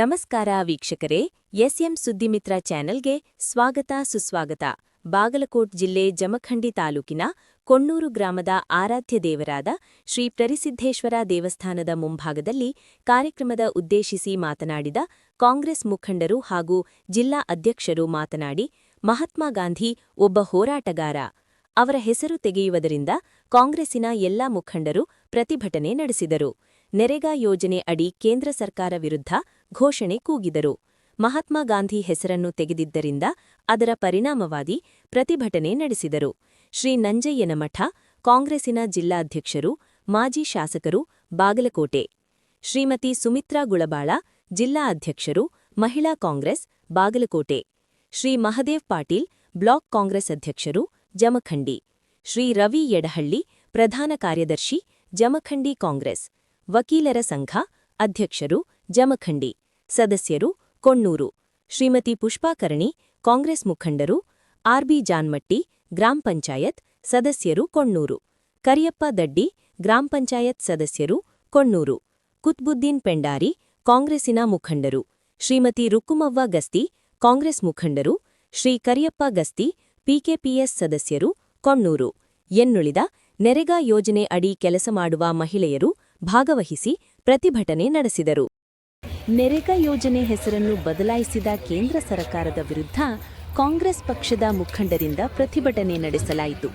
ನಮಸ್ಕಾರ ವೀಕ್ಷಕರೇ, ಎಸ್ಎಂ ಸುದ್ದಿಮಿತ್ರ ಚಾನೆಲ್ಗೆ ಸ್ವಾಗತ ಸುಸ್ವಾಗತ. ಬಾಗಲಕೋಟ್ ಜಿಲ್ಲೆ ಜಮಖಂಡಿ ತಾಲೂಕಿನ ಕೊಣ್ಣೂರು ಗ್ರಾಮದ ಆರಾಧ್ಯ ದೇವರಾದ ಶ್ರೀ ಪ್ರರಿಸಿದ್ದೇಶ್ವರ ದೇವಸ್ಥಾನದ ಮುಂಭಾಗದಲ್ಲಿ ಕಾರ್ಯಕ್ರಮದ ಉದ್ದೇಶಿಸಿ ಮಾತನಾಡಿದ ಕಾಂಗ್ರೆಸ್ ಮುಖಂಡರು ಹಾಗೂ ಜಿಲ್ಲಾ ಅಧ್ಯಕ್ಷರು ಮಾತನಾಡಿ, ಮಹಾತ್ಮ ಗಾಂಧಿ ಒಬ್ಬ ಹೋರಾಟಗಾರ. ಅವರ ಹೆಸರು ತೆಗೆಯುವುದರಿಂದ ಕಾಂಗ್ರೆಸ್ಸಿನ ಎಲ್ಲಾ ಮುಖಂಡರು ಪ್ರತಿಭಟನೆ ನಡೆಸಿದರು. ನೆರೆಗಾ ಯೋಜನೆ ಅಡಿ ಕೇಂದ್ರ ಸರ್ಕಾರ ವಿರುದ್ಧ ಘೋಷಣೆ ಕೂಗಿದರು. ಮಹಾತ್ಮ ಗಾಂಧಿ ಹೆಸರನ್ನು ತೆಗೆದಿದ್ದರಿಂದ ಅದರ ಪರಿಣಾಮವಾಗಿ ಪ್ರತಿಭಟನೆ ನಡೆಸಿದರು. ಶ್ರೀ ನಂಜಯ್ಯನಮಠ, ಕಾಂಗ್ರೆಸ್ಸಿನ ಜಿಲ್ಲಾಧ್ಯಕ್ಷರು, ಮಾಜಿ ಶಾಸಕರು, ಬಾಗಲಕೋಟೆ. ಶ್ರೀಮತಿ ಸುಮಿತ್ರಾ ಗುಳಬಾಳ, ಜಿಲ್ಲಾ ಅಧ್ಯಕ್ಷರು, ಮಹಿಳಾ ಕಾಂಗ್ರೆಸ್, ಬಾಗಲಕೋಟೆ. ಶ್ರೀ ಮಹದೇವ್ ಪಾಟೀಲ್, ಬ್ಲಾಕ್ ಕಾಂಗ್ರೆಸ್ ಅಧ್ಯಕ್ಷರು, ಜಮಖಂಡಿ. ಶ್ರೀ ರವಿ ಯಡಹಳ್ಳಿ, ಪ್ರಧಾನ ಕಾರ್ಯದರ್ಶಿ, ಜಮಖಂಡಿ ಕಾಂಗ್ರೆಸ್. ವಕೀಲರ ಸಂಘ ಅಧ್ಯಕ್ಷರು, ಜಮಖಂಡಿ. ಸದಸ್ಯರು, ಕೊಣ್ಣೂರು. ಶ್ರೀಮತಿ ಪುಷ್ಪಾಕರ್ಣಿ ಕಾಂಗ್ರೆಸ್ ಮುಖಂಡರು ಆರ್ಬಿ ಜಾನ್ಮಟ್ಟಿ, ಗ್ರಾಮ ಪಂಚಾಯತ್ ಸದಸ್ಯರು, ಕೊಣ್ಣೂರು. ಕರಿಯಪ್ಪ ದಡ್ಡಿ, ಗ್ರಾಮ ಪಂಚಾಯತ್ ಸದಸ್ಯರು, ಕೊಣ್ಣೂರು. ಕುತ್ಬುದ್ದೀನ್ ಪೆಂಡಾರಿ, ಕಾಂಗ್ರೆಸ್ಸಿನ ಮುಖಂಡರು. ಶ್ರೀಮತಿ ರುಕ್ಕುಮವ್ವ ಗಸ್ತಿ, ಕಾಂಗ್ರೆಸ್ ಮುಖಂಡರು. ಶ್ರೀ ಕರಿಯಪ್ಪ ಗಸ್ತಿ ಪಿಕೆಪಿಎಸ್ ಸದಸ್ಯರು, ಕೊಣ್ಣೂರು. ಎನ್ನುಳಿದ ನೆರೆಗಾ ಯೋಜನೆ ಅಡಿ ಕೆಲಸ ಮಾಡುವ ಮಹಿಳೆಯರು ಭಾಗವಹಿಸಿ ಪ್ರತಿಭಟನೆ ನಡೆಸಿದರು. ನೆರೆಗಾ ಯೋಜನೆ ಹೆಸರನ್ನು ಬದಲಾಯಿಸಿದ ಕೇಂದ್ರ ಸರ್ಕಾರದ ವಿರುದ್ಧ ಕಾಂಗ್ರೆಸ್ ಪಕ್ಷದ ಮುಖಂಡರಿಂದ ಪ್ರತಿಭಟನೆ ನಡೆಸಲಾಯಿತು.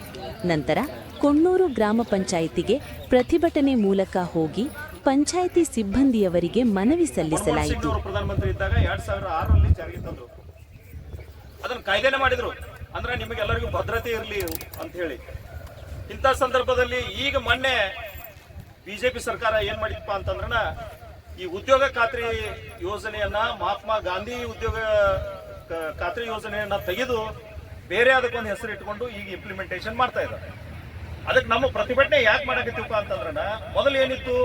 ನಂತರ ಕೊಣ್ಣೂರು ಗ್ರಾಮ ಪಂಚಾಯಿತಿಗೆ ಪ್ರತಿಭಟನೆ ಮೂಲಕ ಹೋಗಿ ಪಂಚಾಯಿತಿ ಸಿಬ್ಬಂದಿಯವರಿಗೆ ಮನವಿ ಸಲ್ಲಿಸಲಾಯಿತು. ನಿಮಗೆಲ್ಲರಿಗೂ ಭದ್ರತೆ ಇರಲಿ ಅಂತ ಹೇಳಿ. ಇಂಥ ಸಂದರ್ಭದಲ್ಲಿ ಈಗ ಮೊನ್ನೆ ಬಿಜೆಪಿ ಸರ್ಕಾರ ಏನ್ ಮಾಡಿತ್ತಪ್ಪ ಅಂತಂದ್ರನ ಈ ಉದ್ಯೋಗ ಖಾತ್ರಿ ಯೋಜನೆಯನ್ನ ಮಹಾತ್ಮ ಗಾಂಧಿ ಉದ್ಯೋಗ ಖಾತ್ರಿ ಯೋಜನೆಯನ್ನ ತೆಗೆದು ಬೇರೆ ಅದಕ್ಕೊಂದು ಹೆಸರು ಇಟ್ಕೊಂಡು ಈಗ ಇಂಪ್ಲಿಮೆಂಟೇಷನ್ ಮಾಡ್ತಾ ಇದ್ದಾರೆ. ಅದಕ್ಕೆ ನಮ್ಮ ಪ್ರತಿಭಟನೆ ಯಾಕೆ ಮಾಡಕತ್ತೀವಪ್ಪ ಅಂತಂದ್ರನ, ಮೊದಲು ಏನಿತ್ತು,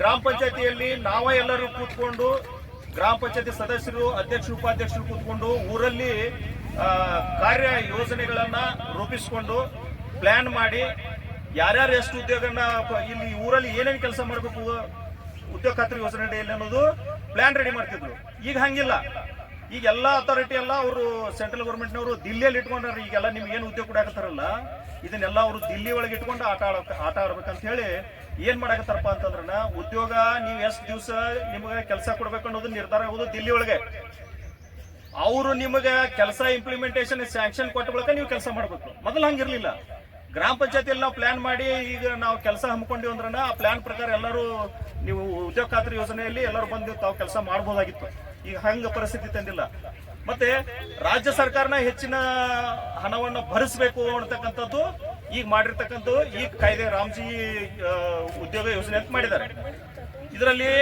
ಗ್ರಾಮ ಪಂಚಾಯತಿಯಲ್ಲಿ ನಾವೇ ಎಲ್ಲರೂ ಕೂತ್ಕೊಂಡು, ಗ್ರಾಮ ಪಂಚಾಯತಿ ಸದಸ್ಯರು, ಅಧ್ಯಕ್ಷರು, ಉಪಾಧ್ಯಕ್ಷರು ಕೂತ್ಕೊಂಡು ಊರಲ್ಲಿ ಕಾರ್ಯ ಯೋಜನೆಗಳನ್ನ ರೂಪಿಸಿಕೊಂಡು ಪ್ಲಾನ್ ಮಾಡಿ, ಯಾರ್ಯಾರು ಎಷ್ಟು ಉದ್ಯೋಗನ ಇಲ್ಲಿ ಊರಲ್ಲಿ ಏನೇನು ಕೆಲಸ ಮಾಡಬೇಕು ಉದ್ಯೋಗ ಖಾತ್ರಿ ಯೋಜನೆ ಅಡಿಯಲ್ಲಿ ಅನ್ನೋದು ಪ್ಲಾನ್ ರೆಡಿ ಮಾಡ್ತಿದ್ರು. ಈಗ ಹಂಗಿಲ್ಲ. ಈಗ ಎಲ್ಲಾ ಅಥಾರಿಟಿ ಎಲ್ಲ ಅವರು ಸೆಂಟ್ರಲ್ ಗೌರ್ಮೆಂಟ್ನವರು ದಿಲ್ಲಿಯಲ್ಲಿ ಇಟ್ಕೊಂಡ್ರೆ ಈಗೆಲ್ಲ ನಿಮ್ಗೆ ಏನು ಉದ್ಯೋಗ ಕೊಡಾಕತ್ತಾರಲ್ಲ? ಇದನ್ನೆಲ್ಲ ಅವರು ದಿಲ್ಲಿ ಒಳಗೆ ಇಟ್ಕೊಂಡು ಆಟ ಆಡ ಆಟ ಆಡ್ಬೇಕಂತ ಹೇಳಿ ಏನ್ ಮಾಡಾಕತ್ತಾರಪ್ಪ ಅಂತಂದ್ರೆ ಉದ್ಯೋಗ ನೀವು ಎಷ್ಟು ದಿವಸ ನಿಮಗೆ ಕೆಲಸ ಕೊಡ್ಬೇಕು ಅನ್ನೋದು ನಿರ್ಧಾರ ಆಗೋದು ದಿಲ್ಲಿ ಒಳಗೆ. ಅವರು ನಿಮಗೆ ಕೆಲಸ ಇಂಪ್ಲಿಮೆಂಟೇಷನ್ ಸ್ಯಾಂಕ್ಷನ್ ಕೊಟ್ಟ ಬಳಿಕ ನೀವು ಕೆಲಸ ಮಾಡಬೇಕು. ಮೊದಲು ಹಂಗಿರ್ಲಿಲ್ಲ. ಗ್ರಾಮ ಪಂಚಾಯತಿಯಲ್ಲಿ ನಾವು ಪ್ಲಾನ್ ಮಾಡಿ ಈಗ ನಾವು ಕೆಲಸ ಹಮ್ಮಿಕೊಂಡಿವಿ ಅಂದ್ರೆ ಆ ಪ್ಲಾನ್ ಪ್ರಕಾರ ಎಲ್ಲರೂ ನೀವು ಉದ್ಯೋಗ ಖಾತ್ರಿ ಯೋಜನೆಯಲ್ಲಿ ಎಲ್ಲರೂ ಬಂದು ತಾವು ಕೆಲಸ ಮಾಡ್ಬೋದಾಗಿತ್ತು. ಈಗ ಹಂಗ ಪರಿಸ್ಥಿತಿ ತಂದಿಲ್ಲ. ಮತ್ತೆ ರಾಜ್ಯ ಸರ್ಕಾರನ ಹೆಚ್ಚಿನ ಹಣವನ್ನು ಭರಿಸಬೇಕು ಅನ್ನತಕ್ಕಂಥದ್ದು, ಈಗ ಮಾಡಿರ್ತಕ್ಕಂಥ ಈ ಕಾಯ್ದೆ ರಾಮ್ಜಿ ಉದ್ಯೋಗ ಯೋಜನೆ ಅಂತ ಮಾಡಿದ್ದಾರೆ. ಇದರಲ್ಲಿ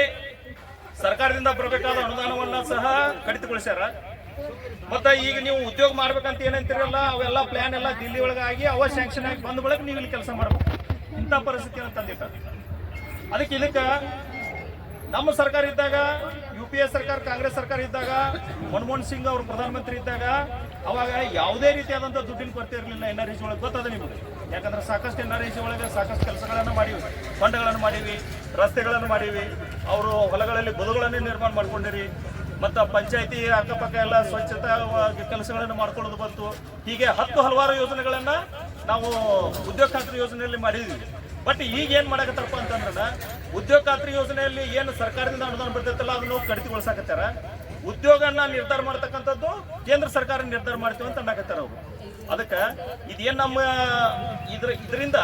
ಸರ್ಕಾರದಿಂದ ಬರಬೇಕಾದ ಅನುದಾನವನ್ನ ಸಹ ಕಡಿತಗೊಳಿಸ್ಯಾರ. ಮತ್ತೆ ಈಗ ನೀವು ಉದ್ಯೋಗ ಮಾಡ್ಬೇಕಂತ ಏನಂತೀರಲ್ಲ, ಅವೆಲ್ಲ ಪ್ಲಾನ್ ಎಲ್ಲ ದಿಲ್ಲಿ ಒಳಗೆ ಆಗಿ ಅವ ಸ್ಯಾಂಕ್ಷನ್ ಆಗಿ ಬಂದ ಬಳಕ ನೀವು ಇಲ್ಲಿ ಕೆಲಸ ಮಾಡ್ಬೇಕು. ಇಂಥ ಪರಿಸ್ಥಿತಿ ತಂದಿಟ್ಟ ಅದಕ್ಕೆ ಇದಕ್ಕೆ ನಮ್ಮ ಸರ್ಕಾರ ಇದ್ದಾಗ ಯು ಪಿ ಎ ಸರ್ಕಾರ, ಕಾಂಗ್ರೆಸ್ ಸರ್ಕಾರ ಇದ್ದಾಗ, ಮನಮೋಹನ್ ಸಿಂಗ್ ಅವರು ಪ್ರಧಾನಮಂತ್ರಿ ಇದ್ದಾಗ, ಅವಾಗ ಯಾವುದೇ ರೀತಿಯಾದಂಥ ದುಡ್ಡಿನ ಕೊರತೆ ಇರಲಿಲ್ಲ ಎನ್ ಆರ್ ಇ ಒಳಗೆ. ಗೊತ್ತದ ನಿಮಗೆ? ಯಾಕಂದ್ರೆ ಸಾಕಷ್ಟು ಎನ್ ಆರ್ ಇ ಒಳಗೆ ಸಾಕಷ್ಟು ಕೆಲಸಗಳನ್ನು ಮಾಡಿವಿ. ಫಂಡ್ಗಳನ್ನು ಮಾಡೀವಿ, ರಸ್ತೆಗಳನ್ನು ಮಾಡೀವಿ. ಅವರು ಹೊಲಗಳಲ್ಲಿ ಬದುಗಳನ್ನು ನಿರ್ಮಾಣ ಮಾಡ್ಕೊಂಡಿರಿ. ಮತ್ತು ಪಂಚಾಯತಿ ಅಕ್ಕಪಕ್ಕ ಎಲ್ಲ ಸ್ವಚ್ಛತಾ ಕೆಲಸಗಳನ್ನು ಮಾಡ್ಕೊಳ್ಳೋದು ಬಂತು. ಹೀಗೆ ಹತ್ತು ಹಲವಾರು ಯೋಜನೆಗಳನ್ನು ನಾವು ಉದ್ಯೋಗ ಖಾತ್ರಿ ಯೋಜನೆಯಲ್ಲಿ ಮಾಡಿದ್ವಿ. ಬಟ್ ಈಗ ಏನು ಮಾಡಕತ್ತಾರಪ್ಪ ಅಂತಂದ್ರೆ ಉದ್ಯೋಗ ಖಾತ್ರಿ ಯೋಜನೆಯಲ್ಲಿ ಏನು ಸರ್ಕಾರದಿಂದ ಅನುದಾನ ಬರ್ತೈತಲ್ಲ ಅದನ್ನು ಕಡಿತಗೊಳಿಸಾಕತ್ತಾರ. ಉದ್ಯೋಗನ ನಿರ್ಧಾರ ಮಾಡ್ತಕ್ಕಂಥದ್ದು ಕೇಂದ್ರ ಸರ್ಕಾರ ನಿರ್ಧಾರ ಮಾಡ್ತೀವಿ ಅಂತ ಅನ್ನಕತ್ತಾರ ಅವರು. ಅದಕ್ಕೆ ಇದೇನ್ ನಮ್ಮ ಇದ್ರ ಇದರಿಂದ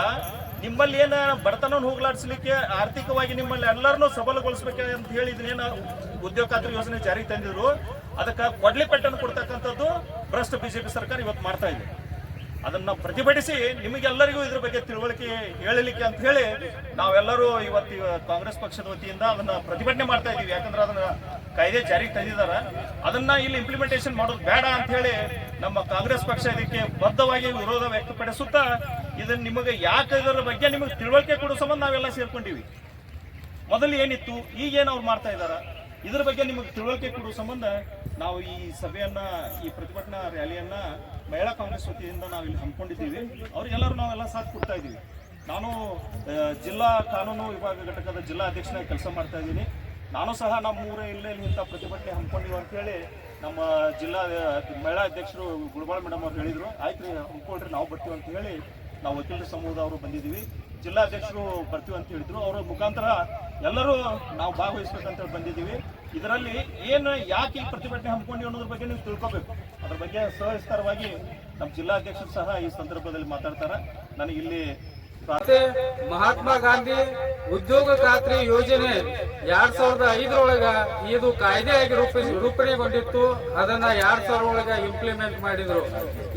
ನಿಮ್ಮಲ್ಲಿ ಏನ ಬಡತನ ಹೋಗ್ಲಾಡಿಸ್ಲಿಕ್ಕೆ ಆರ್ಥಿಕವಾಗಿ ನಿಮ್ಮಲ್ಲಿ ಎಲ್ಲರನ್ನೂ ಸಬಲಗೊಳಿಸ್ಬೇಕು ಅಂತ ಹೇಳಿ ಇದನ್ನೇನ ಉದ್ಯೋಗ ಖಾತ್ರಿ ಯೋಜನೆ ಜಾರಿಗೆ ತಂದಿದ್ರು. ಅದಕ್ಕೆ ಕೊಡ್ಲಿ ಪೆಟ್ಟನ್ನು ಕೊಡ್ತಕ್ಕಂಥದ್ದು ಭ್ರಷ್ಟ ಬಿಜೆಪಿ ಸರ್ಕಾರ ಇವತ್ತು ಮಾಡ್ತಾ ಇದೆ. ಅದನ್ನ ಪ್ರತಿಭಟಿಸಿ ನಿಮಗೆಲ್ಲರಿಗೂ ಇದ್ರ ಬಗ್ಗೆ ತಿಳುವಳಿಕೆ ಹೇಳಲಿಕ್ಕೆ ಅಂತ ಹೇಳಿ ನಾವೆಲ್ಲರೂ ಇವತ್ತು ಇವ- ಕಾಂಗ್ರೆಸ್ ಪಕ್ಷದ ವತಿಯಿಂದ ಅದನ್ನ ಪ್ರತಿಭಟನೆ ಮಾಡ್ತಾ ಇದೀವಿ ಯಾಕಂದ್ರೆ ಅದನ್ನ ಕಾಯ್ದೆ ಜಾರಿಗೆ ತಂದಿದಾರ ಅದನ್ನ ಇಲ್ಲಿ ಇಂಪ್ಲಿಮೆಂಟೇಷನ್ ಮಾಡೋದು ಬೇಡ ಅಂತ ಹೇಳಿ ನಮ್ಮ ಕಾಂಗ್ರೆಸ್ ಪಕ್ಷ ಇದಕ್ಕೆ ಬದ್ಧವಾಗಿ ವಿರೋಧ ವ್ಯಕ್ತಪಡಿಸುತ್ತಾ ಇದನ್ನ ನಿಮಗೆ ಯಾಕೆ ಇದರ ಬಗ್ಗೆ ನಿಮಗೆ ತಿಳುವಳಿಕೆ ಕೊಡೋ ಸಂಬಂಧ ನಾವೆಲ್ಲ ಸೇರ್ಕೊಂಡಿವಿ. ಮೊದಲು ಏನಿತ್ತು? ಈಗೇನು ಅವ್ರು ಮಾಡ್ತಾ ಇದಾರ? ಇದ್ರ ಬಗ್ಗೆ ನಿಮಗೆ ತಿಳುವಳಿಕೆ ಕೊಡುವ ಸಂಬಂಧ ನಾವು ಈ ಸಭೆಯನ್ನ, ಈ ಪ್ರತಿಭಟನಾ ರ್ಯಾಲಿಯನ್ನ ಮಹಿಳಾ ಕಾಂಗ್ರೆಸ್ ವತಿಯಿಂದ ನಾವು ಇಲ್ಲಿ ಹಮ್ಮಿಕೊಂಡಿದ್ದೀವಿ. ಅವ್ರಿಗೆಲ್ಲರೂ ನಾವೆಲ್ಲ ಸಾಥ್ ಕೊಡ್ತಾ ಇದ್ದೀವಿ ನಾನು ಜಿಲ್ಲಾ ಕಾನೂನು ವಿಭಾಗ ಘಟಕದ ಜಿಲ್ಲಾ ಅಧ್ಯಕ್ಷನಾಗಿ ಕೆಲಸ ಮಾಡ್ತಾ ಇದ್ದೀನಿ. ನಾನು ಸಹ ನಮ್ಮ ಊರ ಇಲ್ಲೇ ಇಂಥ ಪ್ರತಿಭಟನೆ ಹಮ್ಮಿಕೊಂಡಿವಿ ಅಂತೇಳಿ ನಮ್ಮ ಜಿಲ್ಲಾ, ಮಹಿಳಾ ಅಧ್ಯಕ್ಷರು ಗುರುಬಾಳ ಮೇಡಮ್ ಅವ್ರು ಹೇಳಿದ್ರು. ಆಯ್ತು ರೀ, ಹಮ್ಮಿಕೊಳ್ರಿ, ನಾವು ಬರ್ತೀವಿ ಅಂತ ಹೇಳಿ ನಾವು ವಕೀಲರ ಸಮೂಹದವರು ಬಂದಿದ್ದೀವಿ. ಜಿಲ್ಲಾಧ್ಯಕ್ಷರು ಬರ್ತೀವಿ ಅಂತ ಹೇಳಿದ್ರು. ಅವರ ಮುಖಾಂತರ ಎಲ್ಲರೂ ನಾವು ಭಾಗವಹಿಸ್ಬೇಕಂತ ಬಂದಿದ್ದೀವಿ. ಇದರಲ್ಲಿ ಏನು ಯಾಕೆ ಈ ಪ್ರತಿಭಟನೆ ಹಮ್ಮಿಕೊಂಡಿ ಅನ್ನೋದ್ರ ಬಗ್ಗೆ ನೀವು ತಿಳ್ಕೊಬೇಕು. ಅದ್ರ ಬಗ್ಗೆ ಸವಿಸ್ತಾರವಾಗಿ ನಮ್ಮ ಜಿಲ್ಲಾಧ್ಯಕ್ಷರು ಸಹ ಈ ಸಂದರ್ಭದಲ್ಲಿ ಮಾತಾಡ್ತಾರೆ. ನನಗೆ ಇಲ್ಲಿ ಮಹಾತ್ಮ ಗಾಂಧಿ ಉದ್ಯೋಗ ಖಾತ್ರಿ ಯೋಜನೆ ಎರಡ್ ಸಾವಿರದ ಐದರೊಳಗ ಇದು ಕಾಯ್ದೆಯಾಗಿ ರೂಪ, ರೂಪಣೆಗೊಂಡಿತ್ತು. ಅದನ್ನ ಎರಡ್ ಸಾವಿರ ಒಳಗ ಇಂಪ್ಲಿಮೆಂಟ್ ಮಾಡಿದ್ರು.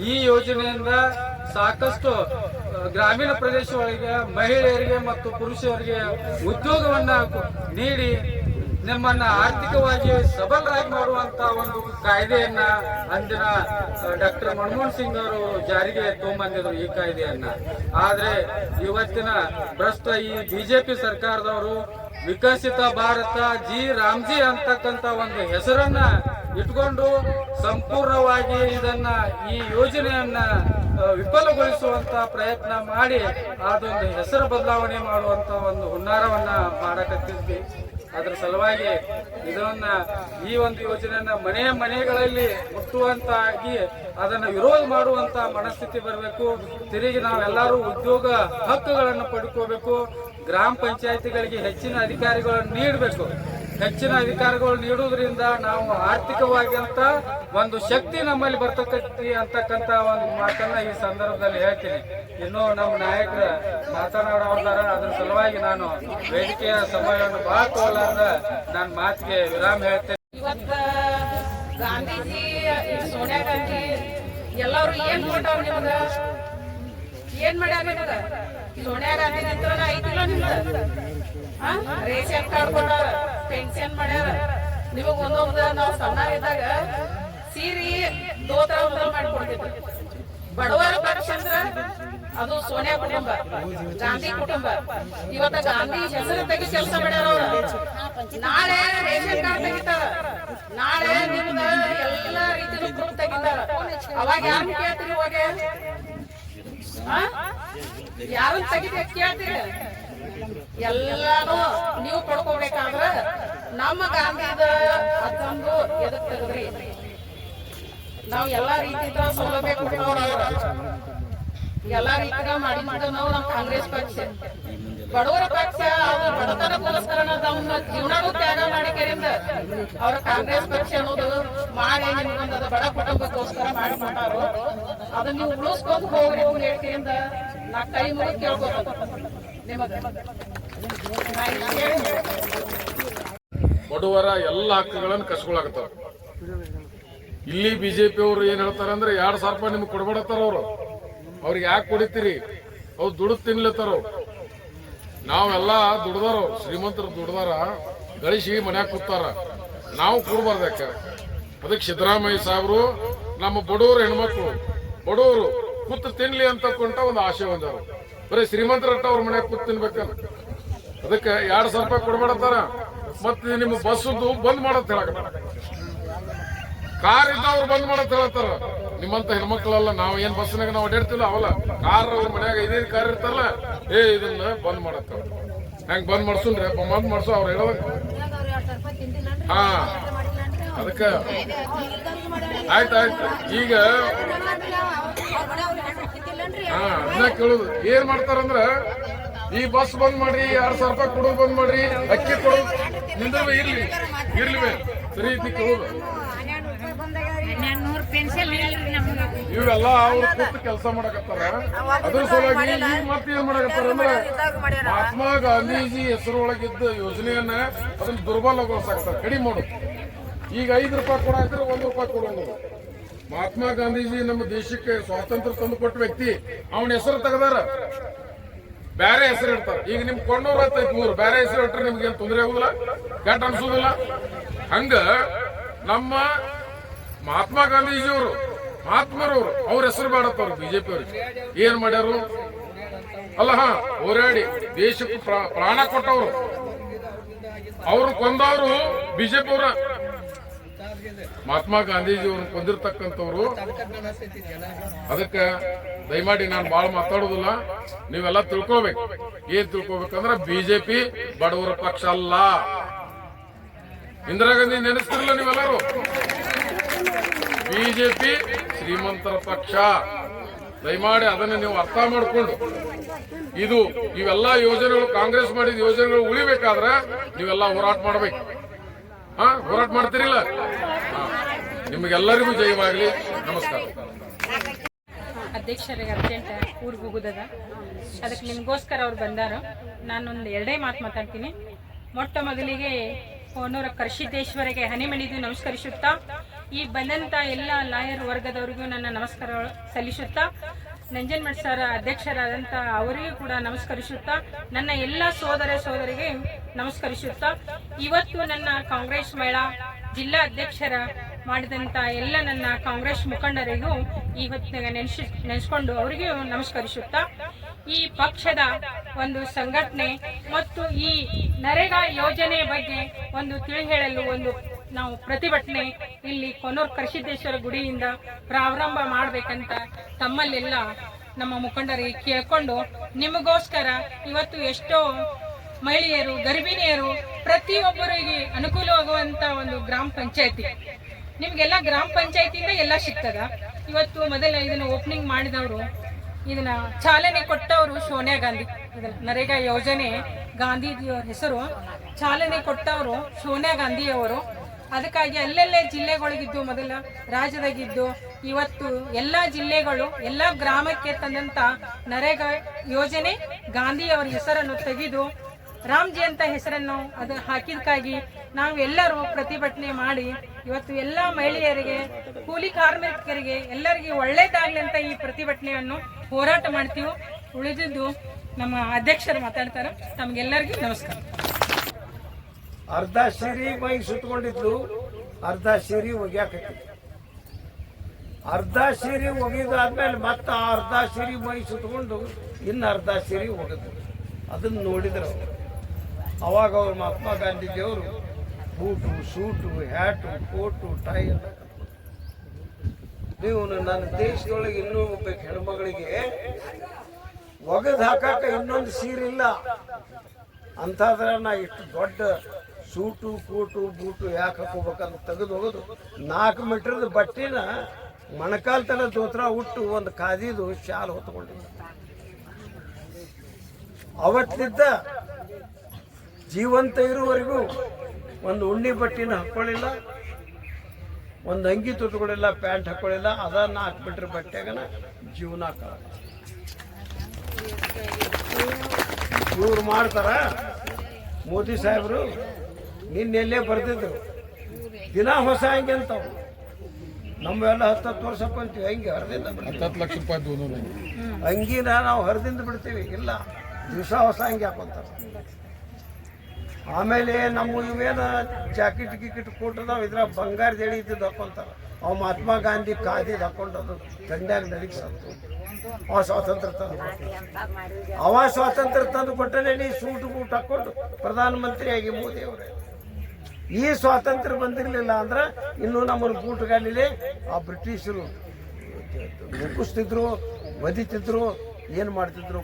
ಈ ಯೋಜನೆಯಿಂದ ಸಾಕಷ್ಟು ಗ್ರಾಮೀಣ ಪ್ರದೇಶ ಒಳಗೆ ಮಹಿಳೆಯರಿಗೆ ಮತ್ತು ಪುರುಷರಿಗೆ ಉದ್ಯೋಗವನ್ನ ನೀಡಿ ನಿಮ್ಮನ್ನ ಆರ್ಥಿಕವಾಗಿ ಸಬಲರಾಗಿ ಮಾಡುವಂತ ಒಂದು ಕಾಯ್ದೆಯನ್ನ ಅಂದಿನ ಡಾಕ್ಟರ್ ಮನಮೋಹನ್ ಸಿಂಗ್ ಅವರು ಜಾರಿಗೆ ತಗೊಂಬಂದಿದ್ರು ಈ ಕಾಯ್ದೆಯನ್ನ. ಆದ್ರೆ ಇವತ್ತಿನ ಭ್ರಷ್ಟ ಈ ಬಿಜೆಪಿ ಸರ್ಕಾರದವರು ವಿಕಸಿತ ಭಾರತ, ಜಿ ರಾಮ್ಜಿ ಅಂತಕ್ಕಂತ ಒಂದು ಹೆಸರನ್ನ ಇಟ್ಕೊಂಡು ಸಂಪೂರ್ಣವಾಗಿ ಇದನ್ನ ಈ ಯೋಜನೆಯನ್ನ ವಿಫಲಗೊಳಿಸುವಂತ ಪ್ರಯತ್ನ ಮಾಡಿ ಅದೊಂದು ಹೆಸರು ಬದಲಾವಣೆ ಮಾಡುವಂತ ಒಂದು ಹುನ್ನಾರವನ್ನ ಮಾಡಕತ್ತಿದ್ವಿ. ಅದರ ಸಲುವಾಗಿ ಇದನ್ನ ಈ ಒಂದು ಯೋಜನೆಯನ್ನ ಮನೆ ಮನೆಗಳಲ್ಲಿ ಮುಟ್ಟುವಂತಾಗಿ ಅದನ್ನ ವಿರೋಧ ಮಾಡುವಂತ ಮನಸ್ಥಿತಿ ಬರಬೇಕು. ತಿರುಗಿ ನಾವೆಲ್ಲರೂ ಉದ್ಯೋಗ ಹಕ್ಕುಗಳನ್ನು ಪಡ್ಕೋಬೇಕು. ಗ್ರಾಮ ಪಂಚಾಯತಿಗಳಿಗೆ ಹೆಚ್ಚಿನ ಅಧಿಕಾರಿಗಳನ್ನು ನೀಡಬೇಕು. ಹೆಚ್ಚಿನ ಅಧಿಕಾರಗಳು ನೀಡುವುದರಿಂದ ನಾವು ಆರ್ಥಿಕವಾಗಿಂತ ಒಂದು ಶಕ್ತಿ ನಮ್ಮಲ್ಲಿ ಬರ್ತಕ್ಕಂತಿ ಅಂತಕ್ಕಂತ ಒಂದು ಮಾತನ್ನ ಈ ಸಂದರ್ಭದಲ್ಲಿ ಹೇಳ್ತೀನಿ. ಇನ್ನು ನಮ್ಮ ನಾಯಕರ ಮಾತನಾಡೋದಾರ ಅದ್ರ ಸಲುವಾಗಿ ನಾನು ವೇದಿಕೆಯ ಸಮಯವನ್ನು ಬಹಳ ಕೋಲಾರದ ನನ್ನ ಮಾತಿಗೆ ವಿರಾಮ ಹೇಳ್ತೇನೆ. ಗಾಂಧೀಜಿ, ಸೋನಿಯಾ ಗಾಂಧಿ, ಎಲ್ಲರೂ ಏನ್ ಕೊಟ್ಟಾರ ನಿಮ್ಗ? ಏನ್ ಮಾಡ್ಯಾರ ನಿಮ್ಗ? ಸೋನಿಯಾ ಗಾಂಧಿ ನಿಂತ ಐತಿಲ್ಲ ನಿಮ್ಗ? ರೇಷನ್ ಕಾರ್ಡ್ ಕೊಟ್ಟಾರ ಪೆನ್ಷನ್ ಮಾಡ್ಯಾರ? ನಿಮಗ್ ಒಂದೊಂದ ನಾವು ಸಣ್ಣ ಇದ್ದಾಗ ಸೀರಿ ದೋತ್ರ ಒಂದೊಂದು ಮಾಡ್ಕೊಡ್ತಿದ್ರು. ಬಡವರ ಪಕ್ಷ ಅಂದ್ರ ಅದು ಸೋನಿಯಾ ಕುಟುಂಬ, ಗಾಂಧಿ ಕುಟುಂಬ. ಇವತ್ತ ಗಾಂಧಿ ಹೆಸರು ತೆಗಿ ಕೆಲಸ ಮಾಡ್ಯಾರ ಅವ್ರು. ನಾಳೆ ರೇಷನ್ ಕಾರ್ಡ್ ತೆಗಿತಾರ. ನಾಳೆ ನಿಮ್ದ ಎಲ್ಲ ರೀತಿಯ ಪ್ರೂಫ್ ತೆಗಿತಾರ. ಅವಾಗ ಯಾರು ಕೇಳ್ತೀರಿ ಇವಾಗ? ಯಾರು ತೆಗಿತ ಕೇಳ್ತೀರಿ? ಎಲ್ಲಾನು ನೀವು ಪಡ್ಕೋಬೇಕಾದ್ರ ನಮ್ಮ ಗಾಂಧಿದ ಅದೊಂದು ಎದಕ್ ತೆಗದ್ರಿ? ನಾವು ಎಲ್ಲಾ ರೀತಿದ ಸೌಲಭ್ಯ ಕೊಟ್ಟವ್ರ ಎಲ್ಲಾ ಮಾಡಿ ಮಾಡಿದ್ದು ನಾವು ನಮ್ ಕಾಂಗ್ರೆಸ್ ಪಕ್ಷ. ಬಡವರ ಪಕ್ಷ ಬಡತನ ಬಡತನಕ್ಕೋಸ್ಕರ ತಮ್ಮ ಜೀವನ ತ್ಯಾಗ ಮಾಡಿಕರಿಂದ ಅವ್ರ ಕಾಂಗ್ರೆಸ್ ಪಕ್ಷ ಅನ್ನೋದು ಮಾಡಿ ನಿಮ್ಗೊಂದು ಬಡ ಕುಟುಂಬಕ್ಕೋಸ್ಕರ ಮಾಡಿ ಕೊಟ್ಟಾರು. ಅದನ್ನ ನೀವು ಉಳಿಸ್ಕೊಂಡು ಹೋಗ್ರಿ ಹೇಳ್ತಿರಿಂದ ನಾ ಕೈ ಮುಗಿ ಕೇಳ್ಬೋದು ನಿಮಗ. ಬಡವರ ಎಲ್ಲ ಹಕ್ಕುಗಳನ್ನು ಕಸ್ಕೊಳಕತ್ತಾರ. ಇಲ್ಲಿ ಬಿಜೆಪಿ ಅವರು ಏನ್ ಹೇಳ್ತಾರೆ ಅಂದ್ರೆ ಎರಡ್ ಸಾವಿರ ರೂಪಾಯಿ ನಿಮ್ಗೆ ಕೊಡ್ಬೇಡತ್ತಾರ ಅವರು. ಅವ್ರಿಗೆ ಯಾಕೆ ಕುಡಿತೀರಿ? ಅವ್ರು ದುಡ್ದು ತಿನ್ಲತ್ತಾರ. ನಾವೆಲ್ಲ ದುಡ್ದಾರ. ಶ್ರೀಮಂತರು ದುಡ್ದಾರ, ಗಳಿಸಿ ಮನ್ಯಾಗ ಕೂತಾರ. ನಾವು ಕೊಡ್ಬಾರ್ದಕ್ಕ ಅದಕ್ಕೆ ಸಿದ್ದರಾಮಯ್ಯ ಸಾಹೇಬರು ನಮ್ಮ ಬಡವರು ಹೆಣ್ಮಕ್ಳು, ಬಡವರು, ಕೂತು ತಿನ್ಲಿ ಅಂತಕೊಂಡ ಒಂದು ಆಶೆ ಹೊಂದಾರ ಬರೀ ಶ್ರೀಮಂತರಟ್ಟ ಅವ್ರ ಮನ್ಯಾಗ ಕೂತ್ ತಿನ್ಬೇಕಲ್ಲ. ಅದಕ್ಕೆ ಎರಡು ಸಾವಿರ ರೂಪಾಯಿ ಕೊಡ್ಬೇಡತ್ತಾರ ಮತ್ತೆ ನಿಮ್ಮ ಬಸ್ಸದ್ದು ಬಂದ್ ಮಾಡತ್ ಹೇಳಕತ್ತಾರ ಕಾರ್ ಇದ್ದವ್ರು ಬಂದ್ ಮಾಡತ್ ಹೇಳತ್ತಾರ. ನಿಮ್ಮಂತ ಹೆಣ್ಮಕ್ಳಲ್ಲ, ನಾವ್ ಏನ್ ಬಸ್ನಾಗ ನಾವು ಅಡ್ಯಾಡ್ತಿಲ್ಲ, ಅವಲ್ಲ. ಕಾರ್ ಅವ್ರ ಮನ್ಯಾಗ ಐದೈದು ಕಾರ್ ಇರ್ತಾರಲ್ಲ, ಏ, ಇದನ್ನ ಬಂದ್ ಮಾಡತ್ತ ಹೆಂಗ್ ಬಂದ್ ಮಾಡ್ಸುನ್ರಿ ಬಂದ್ ಮಾಡ್ಸು, ಅವ್ರು ಹೇಳ ಹಾ. ಅದಕ್ಕ. ಆಯ್ತಾಯ್ತು. ಈಗ ಹಾ, ಅದನ್ನ ಕೇಳುದು. ಏನ್ ಮಾಡ್ತಾರಂದ್ರ ಈ ಬಸ್ ಬಂದ್ ಮಾಡ್ರಿ ಎರಡ್ ಸಾವಿರ ರೂಪಾಯಿ ಕೊಡೋ ಬಂದ್ ಮಾಡ್ರಿ ಅಕ್ಕಿ ಕೊಡೋದು ನಿಂದ್ರೆ ಇರ್ಲಿ ಇರ್ಲಿ. ಸರಿ ಐತಿ ಕೇಳುದು ಇವೆಲ್ಲ ಅವ್ರು ಕೂತು ಕೆಲಸ ಮಾಡಕತ್ತಾರ. ಅದ್ರ ಸಲುವಾಗಿ ಈಗ ಮತ್ತೆ ಏನ್ ಮಾಡಕತ್ತಾರ ಅಂದ್ರೆ ಮಹಾತ್ಮ ಗಾಂಧೀಜಿ ಹೆಸರೊಳಗಿದ್ದ ಯೋಜನೆಯನ್ನ ಅದನ್ನ ದುರ್ಬಲಗೊಳಿಸಾಕತ್ತಾರ ಕಡಿಮೆ ಮಾಡು. ಈಗ ಐದು ರೂಪಾಯಿ ಕೊಡಾಕ್ರೆ ಒಂದ್ ರೂಪಾಯಿ ಕೊಡೋದು ಮಹಾತ್ಮ ಗಾಂಧೀಜಿ ನಮ್ಮ ದೇಶಕ್ಕೆ ಸ್ವಾತಂತ್ರ್ಯ ತಂದು ಕೊಟ್ಟ ವ್ಯಕ್ತಿ. ಅವನ ಹೆಸರು ತೆಗದಾರ. ಬೇರೆ ಹೆಸರು ಇಡ್ತಾರೆ ಈಗ ನಿಮ್ ಕೊಂಡೋರ್ ಹತ್ತೈತಿ ಊರು ಬೇರೆ ಹೆಸರು ಇಟ್ಟರೆ ನಿಮ್ಗೆ ಏನ್ ತೊಂದರೆ ಆಗುದಿಲ್ಲ? ಕೆಟ್ಟ ಅನ್ಸುದಿಲ್ಲ. ಹಂಗ ನಮ್ಮ ಮಹಾತ್ಮ ಗಾಂಧೀಜಿಯವರು, ಮಹಾತ್ಮರವರು, ಅವ್ರ ಹೆಸರು ಬೇಡತ್ತವ್ರು ಬಿಜೆಪಿ ಅವ್ರಿಗೆ. ಏನ್ ಮಾಡ್ಯಾರು? ಅಲ್ಲ, ಹಾ, ಹೋರಾಡಿ ದೇಶಕ್ಕೆ ಪ್ರಾ- ಪ್ರಾಣ ಕೊಟ್ಟವ್ರು. ಅವ್ರು ಕೊಂದವರು ಬಿಜೆಪಿ ಅವ್ರ ಮಹಾತ್ಮ ಗಾಂಧೀಜಿ ಅವ್ರನ್ನ ಕೊಂದಿರ್ತಕ್ಕಂಥವ್ರು. ಅದಕ್ಕೆ ದಯಮಾಡಿ ನಾನು ಭಾಳ ಮಾತಾಡೋದಿಲ್ಲ, ನೀವೆಲ್ಲ ತಿಳ್ಕೊಬೇಕು ಏನ್ ತಿಳ್ಕೊಬೇಕಂದ್ರೆ ಬಿಜೆಪಿ ಬಡವರ ಪಕ್ಷ ಅಲ್ಲ. ಇಂದಿರಾ ಗಾಂಧಿ ನೆನೆಸ್ತಿರಲ್ಲ ನೀವೆಲ್ಲರೂ? ಬಿಜೆಪಿ ಶ್ರೀಮಂತರ ಪಕ್ಷ. ದಯಮಾಡಿ ಅದನ್ನು ನೀವು ಅರ್ಥ ಮಾಡಿಕೊಂಡು. ಇದು ಇವೆಲ್ಲ ಯೋಜನೆಗಳು, ಕಾಂಗ್ರೆಸ್ ಮಾಡಿದ ಯೋಜನೆಗಳು ಉಳಿಬೇಕಾದ್ರೆ ನೀವೆಲ್ಲ ಹೋರಾಟ ಮಾಡ್ಬೇಕು. ಹಾ, ಹೋರಾಟ ಮಾಡ್ತೀರಿಲ್ಲ. ನಿಮಗೆಲ್ಲರಿಗೂ ಜಯವಾಗಲಿ. ನಮಸ್ಕಾರ. ಅಧ್ಯಕ್ಷರಿಗೆ ಅರ್ಜೆಂಟ್ ಊರಿಗೆ ಹೋಗುದದ. ಅದಕ್ಕೆ ನಿಮಗೋಸ್ಕರ ಅವ್ರು ಬಂದಾರ. ನಾನೊಂದು ಎರಡೇ ಮಾತು ಮಾತಾಡ್ತೀನಿ. ಮೊಟ್ಟ ಮೊದಲಿಗೆ ಹೊನ್ನೂರ ಕರ್ಷಿದ್ದೇಶ್ವರಿಗೆ ಹನಿಮಣಿದು ನಮಸ್ಕರಿಸುತ್ತಾ, ಈ ಬಂದಂತ ಎಲ್ಲ ಲಾಯರ್ ವರ್ಗದವರಿಗೂ ನನ್ನ ನಮಸ್ಕಾರ ಸಲ್ಲಿಸುತ್ತಾ ನಂಜನಮಠ ಸರ್ ಅಧ್ಯಕ್ಷರಾದಂಥ ಅವರಿಗೂ ಕೂಡ ನಮಸ್ಕರಿಸುತ್ತಾ, ನನ್ನ ಎಲ್ಲ ಸೋದರ ಸೋದರಿಗೆ ನಮಸ್ಕರಿಸುತ್ತಾ, ಇವತ್ತು ನನ್ನ ಕಾಂಗ್ರೆಸ್ ಮೇಳ ಜಿಲ್ಲಾ ಅಧ್ಯಕ್ಷರ ಮಾಡಿದಂತ ಎಲ್ಲ ನನ್ನ ಕಾಂಗ್ರೆಸ್ ಮುಖಂಡರಿಗೂ ಇವತ್ತು ನೆನೆಸಿ, ನೆನೆಸ್ಕೊಂಡು ಅವರಿಗೂ ನಮಸ್ಕರಿಸುತ್ತಾ, ಈ ಪಕ್ಷದ ಒಂದು ಸಂಘಟನೆ ಮತ್ತು ಈ ನರೇಗಾ ಯೋಜನೆ ಬಗ್ಗೆ ಒಂದು ತಿಳಿ ಹೇಳಲು ಒಂದು ನಾವು ಪ್ರತಿಭಟನೆ ಇಲ್ಲಿ ಕೊನೂರ್ ಕರಿಸಿದ್ದೇಶ್ವರ ಗುಡಿಯಿಂದ ಪ್ರಾರಂಭ ಮಾಡಬೇಕಂತ ತಮ್ಮಲ್ಲೆಲ್ಲ ನಮ್ಮ ಮುಖಂಡರಿಗೆ ಕೇಳ್ಕೊಂಡು ನಿಮಗೋಸ್ಕರ ಇವತ್ತು ಎಷ್ಟೋ ಮಹಿಳೆಯರು, ಗರ್ಭಿಣಿಯರು ಪ್ರತಿಯೊಬ್ಬರಿಗೆ ಅನುಕೂಲವಾಗುವಂತ ಒಂದು ಗ್ರಾಮ ಪಂಚಾಯತಿ. ನಿಮ್ಗೆಲ್ಲ ಗ್ರಾಮ ಪಂಚಾಯತಿಯಿಂದ ಎಲ್ಲ ಸಿಗ್ತದ? ಇವತ್ತು ಮೊದಲ ಇದನ್ನ ಓಪನಿಂಗ್ ಮಾಡಿದವರು, ಇದನ್ನ ಚಾಲನೆ ಕೊಟ್ಟವರು ಸೋನಿಯಾ ಗಾಂಧಿ. ಇದನ್ನ ನರೇಗಾ ಯೋಜನೆ ಗಾಂಧೀಜಿಯವರ ಹೆಸರು. ಚಾಲನೆ ಕೊಟ್ಟವರು ಸೋನಿಯಾ ಗಾಂಧಿಯವರು ಅದಕ್ಕಾಗಿ ಅಲ್ಲಲ್ಲೇ ಜಿಲ್ಲೆಗಳಿಗಿದ್ದು ಮೊದಲ ರಾಜ್ಯದಾಗಿದ್ದು, ಇವತ್ತು ಎಲ್ಲ ಜಿಲ್ಲೆಗಳು, ಎಲ್ಲ ಗ್ರಾಮಕ್ಕೆ ತಂದಂತ ನರೇಗಾ ಯೋಜನೆ ಗಾಂಧಿಯವರ ಹೆಸರನ್ನು ತೆಗೆದು ರಾಮ್ಜಿ ಅಂತ ಹೆಸರನ್ನು ಅದು ಹಾಕಿದಕ್ಕಾಗಿ ನಾವು ಎಲ್ಲರೂ ಪ್ರತಿಭಟನೆ ಮಾಡಿ ಇವತ್ತು ಎಲ್ಲ ಮಹಿಳೆಯರಿಗೆ, ಕೂಲಿ ಕಾರ್ಮಿಕರಿಗೆ, ಎಲ್ಲರಿಗೆ ಒಳ್ಳೇದಾಗ್ಲಿ ಅಂತ ಈ ಪ್ರತಿಭಟನೆಯನ್ನು ಹೋರಾಟ ಮಾಡ್ತೀವಿ. ಉಳಿದಿದ್ದು ನಮ್ಮ ಅಧ್ಯಕ್ಷರು ಮಾತಾಡ್ತಾರೆ. ತಮಗೆಲ್ಲರಿಗೂ ನಮಸ್ಕಾರ. ಅರ್ಧ ಸೀರೆ ಮೈ ಸುತ್ತಕೊಂಡಿದ್ಲು ಅರ್ಧ ಸೀರೆ ಒಗ್ಯಾಕತ್ತಿ ಅರ್ಧ ಸೀರೆ ಒಗಿದಾದ್ಮೇಲೆ ಮತ್ತೆ ಅರ್ಧ ಸೀರೆ ಮೈ ಸುತ್ತಕೊಂಡು ಇನ್ನು ಅರ್ಧ ಸೀರೆ ಒಗೆದು ಅದನ್ನ ನೋಡಿದ್ರು. ಅವಾಗ ಅವ್ರು ಮಹಾತ್ಮ ಗಾಂಧೀಜಿಯವರು boot, suit, hat, coat, tie ಎಲ್ಲ ನೀವು ನನ್ನ ದೇಶದೊಳಗೆ ಇನ್ನೂ ಒಬ್ಬ ಹೆಣ್ಮಗಳಿಗೆ ಒಗೆದು ಹಾಕಾಕ ಇನ್ನೊಂದು ಸೀರಿಲ್ಲ. ಅಂತಾದ್ರೆ ನಾ ಇಷ್ಟು ದೊಡ್ಡ ಸೂಟು, ಕೋಟು, ಬೂಟು ಯಾಕೆ ಹಾಕೋಬೇಕಂತ ತೆಗೆದು ಹೋಗೋದು. ನಾಲ್ಕು ಮೀಟರ್ದ ಬಟ್ಟಿನ ಮೊಣಕಾಲ್ ತನ ದೋತ್ರ ಹುಟ್ಟು ಒಂದು ಕಾದಿದು ಶಾಲ್ ಹೊತ್ಕೊಂಡಿದ್ದ. ಅವತ್ತಿದ್ದ ಜೀವಂತ ಇರುವವರೆಗೂ ಒಂದು ಉಣ್ಣಿ ಬಟ್ಟಿನ ಹಾಕ್ಕೊಳ್ಳಿಲ್ಲ ಒಂದು ಅಂಗಿ ತುಟ್ಕೊಳ್ಳಿಲ್ಲ ಪ್ಯಾಂಟ್ ಹಾಕ್ಕೊಳ್ಳಿಲ್ಲ ಅದ ನಾಲ್ಕು ಮೀಟರ್ ಬಟ್ಟೆಗನ ಜೀವನ ಕಾಲ. ಇವ್ರು ಮಾಡ್ತಾರ? ಮೋದಿ ಸಾಹೇಬರು ನಿನ್ನೆಲ್ಲೇ ಬರ್ತಿದ್ರು. ದಿನ ಹೊಸ ಹಂಗೆ ಅಂತಾವು. ನಮ್ಮೆಲ್ಲ ಹತ್ತತ್ತು ವರ್ಷ ಅಂತೀವಿ ಹಂಗೆ ಹರಿದಿಂದ ಹತ್ತು ಲಕ್ಷ ರೂಪಾಯಿ ಹಂಗಿನ ಅಂಗಿನ ನಾವು ಹರಿದಿಂದ ಬಿಡ್ತೀವಿ ಇಲ್ಲ. ದಿವಸ ಹೊಸ ಹಂಗೆ ಹಾಕೊಂತಾರೆ. ಆಮೇಲೆ ನಮ್ಮ ಇವೇನ ಜಾಕೆಟ್ ಗಿಕೆಟ್ ನಾವು ಇದ್ರ ಬಂಗಾರದ ಎಳಿ ಇದ್ದಿದ್ದು ಹಾಕೊಂತಾರ. ಅವ್ ಮಹಾತ್ಮ ಗಾಂಧಿ ಕಾದಿದ್ ಹಾಕೊಂಡದು ಅದು ತಂಡ್ಯಾಗ ಸತ್ತು ಅವ ಸ್ವಾತಂತ್ರ್ಯ ತಂದು ಕೊಟ್ಟ. ಅವ ಸ್ವಾತಂತ್ರ್ಯ ತಂದು ಕೊಟ್ಟನೆ ನೀ ಸೂಟ್ ಬೂಟ್ ಹಾಕೊಂಡು ಪ್ರಧಾನಮಂತ್ರಿಯಾಗಿ ಮೋದಿ ಅವರೇ ಈ ಸ್ವಾತಂತ್ರ್ಯ ಬಂದಿರಲಿಲ್ಲ ಅಂದ್ರೆ ಇನ್ನೂ ನಮ್ಮ ಬೂಟ್ಗಾಲಿಲೆ ಆ ಬ್ರಿಟಿಷರು ಮುಗಿಸ್ತಿದ್ರು ಬದಿತಿದ್ರು ಏನು ಮಾಡ್ತಿದ್ರು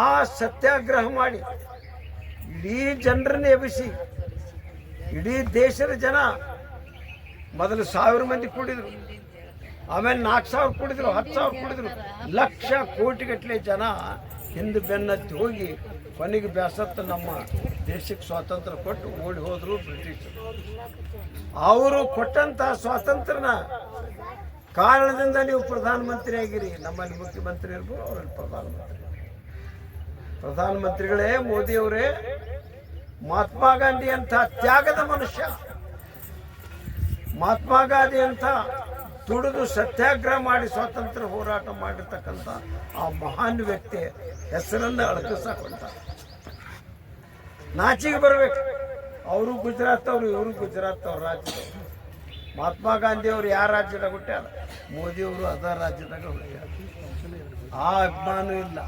ಆ ಸತ್ಯಾಗ್ರಹ ಮಾಡಿ ಇಡೀ ಜನರನ್ನ ಎಬ್ಬಿಸಿ, ಇಡೀ ದೇಶದ ಜನ ಮೊದಲು ಸಾವಿರ ಮಂದಿ ಕೂಡಿದ್ರು. ಆಮೇಲೆ ನಾಲ್ಕು ಸಾವಿರ ಕೂಡಿದ್ರು, ಹತ್ತು ಸಾವಿರ ಕೂಡಿದ್ರು. ಲಕ್ಷ ಕೋಟಿಗಟ್ಟಲೆ ಜನ ಹಿಂದೆ ಬೆನ್ನತ್ತಿ ಹೋಗಿ ಕೊನೆಗೆ ಬ್ಯಾಸತ್ತ ನಮ್ಮ ದೇಶಕ್ಕೆ ಸ್ವಾತಂತ್ರ್ಯ ಕೊಟ್ಟು ಓಡಿ ಹೋದ್ರು ಬ್ರಿಟಿಷರು. ಅವರು ಕೊಟ್ಟಂತ ಸ್ವಾತಂತ್ರ್ಯನ ಕಾರಣದಿಂದ ನೀವು ಪ್ರಧಾನಮಂತ್ರಿ ಆಗಿರಿ. ನಮ್ಮಲ್ಲಿ ಮುಖ್ಯಮಂತ್ರಿ ಇರ್ಬೋದು, ಅವರಲ್ಲಿ ಪ್ರಧಾನಮಂತ್ರಿ ಪ್ರಧಾನಮಂತ್ರಿಗಳೇ, ಮೋದಿಯವರೇ, ಮಹಾತ್ಮ ಗಾಂಧಿ ಅಂತ ತ್ಯಾಗದ ಮನುಷ್ಯ. ಮಹಾತ್ಮ ಗಾಂಧಿ ಅಂತ ದುಡಿದು ಸತ್ಯಾಗ್ರಹ ಮಾಡಿ ಸ್ವಾತಂತ್ರ್ಯ ಹೋರಾಟ ಮಾಡಿರ್ತಕ್ಕಂಥ ಆ ಮಹಾನ್ ವ್ಯಕ್ತಿ ಹೆಸರನ್ನು ಅಳಕಿಸಕೊಂಡ. ನಾಚಿಗೆ ಬರಬೇಕು. ಅವರು ಗುಜರಾತ್ ಅವರು ಇವರು ಗುಜರಾತ್ ಅವ್ರ ರಾಜ್ಯ ಮಹಾತ್ಮ ಗಾಂಧಿ ಅವರು ಯಾವ ರಾಜ್ಯದಾಗ ಹುಟ್ಟ್ಯಾರ? ಮೋದಿಯವರು ಅದ ರಾಜ್ಯದಾಗ ಹುಟ್ಟ್ಯಾರ. ಆ ಅಭಿಮಾನ ಇಲ್ಲ.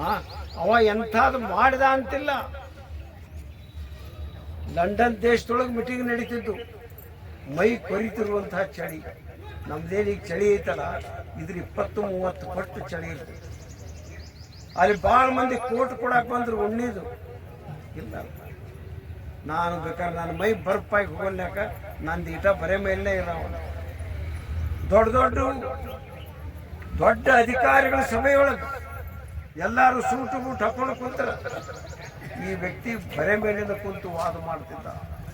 ಆ, ಅವ ಎಂಥದ್ದು ಮಾಡಿದ ಅಂತಿಲ್ಲ. ಲಂಡನ್ ದೇಶದೊಳಗೆ ಮೀಟಿಂಗ್ ನಡೀತಿದ್ದು. ಮೈ ಕೊರಿತಿರುವಂತಹ ಚಳಿ. ನಮ್ದೇನು ಈಗ ಚಳಿ ಐತಲ್ಲ, ಇದ್ರ ಇಪ್ಪತ್ತು ಮೂವತ್ತು ಪಟ್ಟು ಚಳಿ ಇರ್ತದೆ. ಅಲ್ಲಿ ಭಾಳ ಮಂದಿ ಕೋಟ್ ಕೊಡಕ್ಕೆ ಬಂದ್ರು ಉಣ್ಣಿದು. ಇಲ್ಲ ನಾನು ಬೇಕಾದ್ರೆ ನನ್ನ ಮೈ ಬರ್ಪಾಗಿ ಹೋಗಲ್ಯಾಕ ನಂದು ಈಟ ಬರೇ ಮೇಲೇ ಇರೋ ದೊಡ್ಡ ದೊಡ್ಡ ದೊಡ್ಡ ಅಧಿಕಾರಿಗಳ ಸಭೆಯೊಳಗೆ ಎಲ್ಲರೂ ಸೂಟು ಬೂಟ್ ಹಾಕೊಂಡು ಕುಂತರ. ಈ ವ್ಯಕ್ತಿ ಬರೆ ಮೇಲಿಂದ ಕುಂತು ವಾದ ಮಾಡ್ತಿದ್ದ,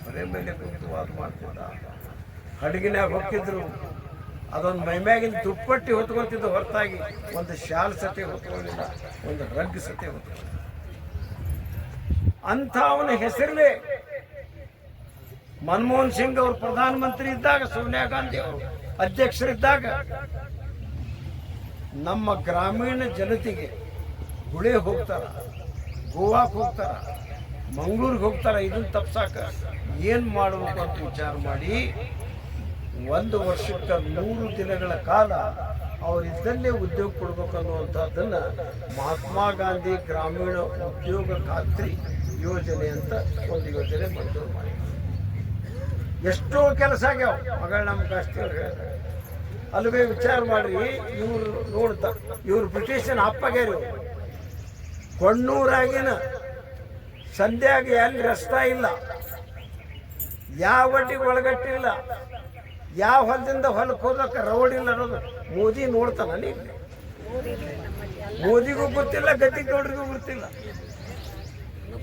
ಬರೆ ಮೇಲೆ ಕುಂತು ವಾದ ಮಾಡ್ತಿದ್ದ. ಹಡಗಿನಾಗ ಹೊಕ್ಕಿದ್ರು ಅದೊಂದು ಮೈಮ್ಯಾಗಿನ ದುಪ್ಪಟ್ಟಿ ಹೊತ್ಕೊಂತಿದ್ದ ಹೊರತಾಗಿ, ಒಂದು ಶಾಲ್ ಸತಿ ಹೊತ್ಕೊಳ್ಳಿಲ್ಲ ಒಂದು ರಗ್ ಸತಿ ಹೊತ್ಕೊಳ್ಳಿಲ್ಲ ಅಂಥ ಅವನ ಹೆಸರಲ್ಲೇ ಮನಮೋಹನ್ ಸಿಂಗ್ ಅವರು ಪ್ರಧಾನಮಂತ್ರಿ ಇದ್ದಾಗ, ಸೋನಿಯಾ ಗಾಂಧಿ ಅವರು ಅಧ್ಯಕ್ಷರಿದ್ದಾಗ, ನಮ್ಮ ಗ್ರಾಮೀಣ ಜನತೆಗೆ ಗುಳೆ ಹೋಗ್ತಾರ, ಗೋವಾಕ್ ಹೋಗ್ತಾರ, ಮಂಗಳೂರಿಗೆ ಹೋಗ್ತಾರ ಇದನ್ನ ತಪ್ಸಾಕ ಏನು ಮಾಡಬೇಕು ಅಂತ ವಿಚಾರ ಮಾಡಿ ಒಂದು ವರ್ಷಕ್ಕೆ ನೂರು ದಿನಗಳ ಕಾಲ ಅವರಿದ್ದಲ್ಲೇ ಉದ್ಯೋಗ ಕೊಡ್ಬೇಕು ಅನ್ನುವಂಥದ್ದನ್ನ ಮಹಾತ್ಮ ಗಾಂಧಿ ಗ್ರಾಮೀಣ ಉದ್ಯೋಗ ಖಾತ್ರಿ ಯೋಜನೆ ಅಂತ ಒಂದು ಯೋಜನೆ ಮಂಜೂರು ಮಾಡಿ. ಎಷ್ಟೋ ಕೆಲಸ ಆಗ್ಯಾವ. ಮಗಳ ನಮ್ಮ ಕಷ್ಟ ಅಲ್ಲಿಗೆ ವಿಚಾರ ಮಾಡ್ರಿ ಇವ್ರು ನೋಡ್ತಾ, ಇವ್ರು ಬ್ರಿಟಿಷನ್ ಅಪ್ಪಗೇರಿ. ಕೊಣ್ಣೂರಾಗಿನ ಸಂಧ್ಯಾಗ ಎಲ್ಲಿ ರಸ್ತಾ ಇಲ್ಲ. ಯಾವ ಒಟ್ಟಿಗೆ ಒಳಗಟ್ಟಿಲ್ಲ. ಯಾವ ಹೊಲದಿಂದ ಹೊಲಕ್ಕೆ ಹೋದಕ್ಕೆ ರೋಡ್ ಇಲ್ಲ ಅನ್ನೋದು ಮೋದಿ ನೋಡ್ತಾನ ನೀನು ಮೋದಿಗೂ ಗೊತ್ತಿಲ್ಲ ಗದ್ದಿಗೌಡರಿಗೂ ಗೊತ್ತಿಲ್ಲ.